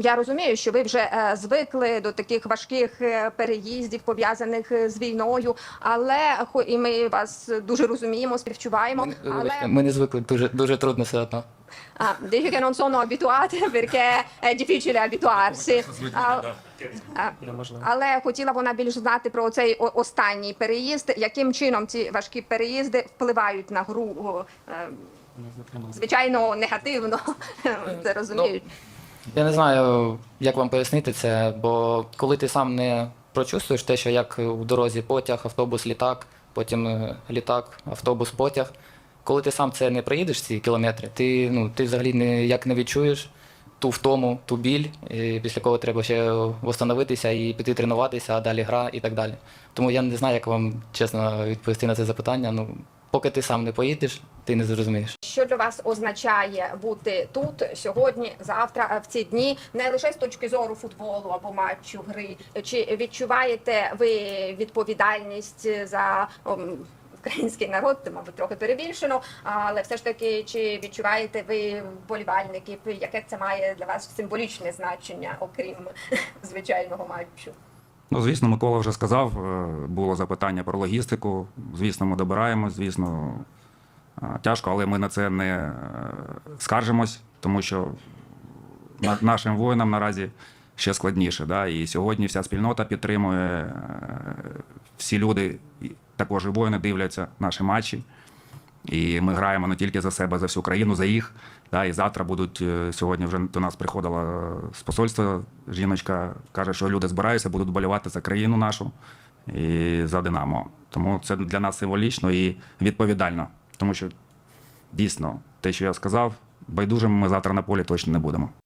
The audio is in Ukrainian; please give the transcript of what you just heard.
Я розумію, що ви вже е, звикли до таких важких е, переїздів, пов'язаних е, з війною, але хо- і ми вас дуже розуміємо, співчуваємо. Ми, Але ми не звикли, дуже, дуже трудно все одно. Ah, dice che non sono abituate perché è difficile abituarsi. А, а, але хотіла вона більш знати про цей останній переїзд. Яким чином ці важкі переїзди впливають на гру? Звичайно, негативно. Це розуміють. Я не знаю, як вам пояснити це, бо коли ти сам не прочувствуєш те, що як у дорозі потяг, автобус, літак, потім е, літак, автобус, потяг. Коли ти сам це не проїдеш, ці кілометри, ти, ну, ти взагалі ніяк не відчуєш ту втому, ту біль, і після кого треба ще восстановитися і піти тренуватися, а далі гра і так далі. Тому я не знаю, як вам чесно відповісти на це запитання. Ну, поки ти сам не поїдеш, ти не зрозумієш. Що для вас означає бути тут сьогодні, завтра, е, в ці дні, не лише з точки зору футболу або матчу гри? Чи відчуваєте ви відповідальність за український народ? Мабуть, трохи перебільшено, але все ж таки, чи відчуваєте ви вболівальників? Яке це має для вас символічне значення, окрім звичайного матчу? Ну, звісно, Микола вже сказав, е, було запитання про логістику. Звісно, ми добираємось, звісно, е, тяжко, але ми на це не е, скаржимось, тому що нашим воїнам наразі ще складніше. Да? І сьогодні вся спільнота підтримує, всі люди, також і воїни дивляться наші матчі. І ми граємо не тільки за себе, за всю країну, за їх. Да, і завтра будуть е, сьогодні вже до нас приходила е, з посольства. Жіночка каже, що люди збираються, будуть болювати за країну нашу і за Динамо. Тому це для нас символічно і відповідально. Тому що дійсно те, що я сказав, байдужими ми завтра на полі точно не будемо.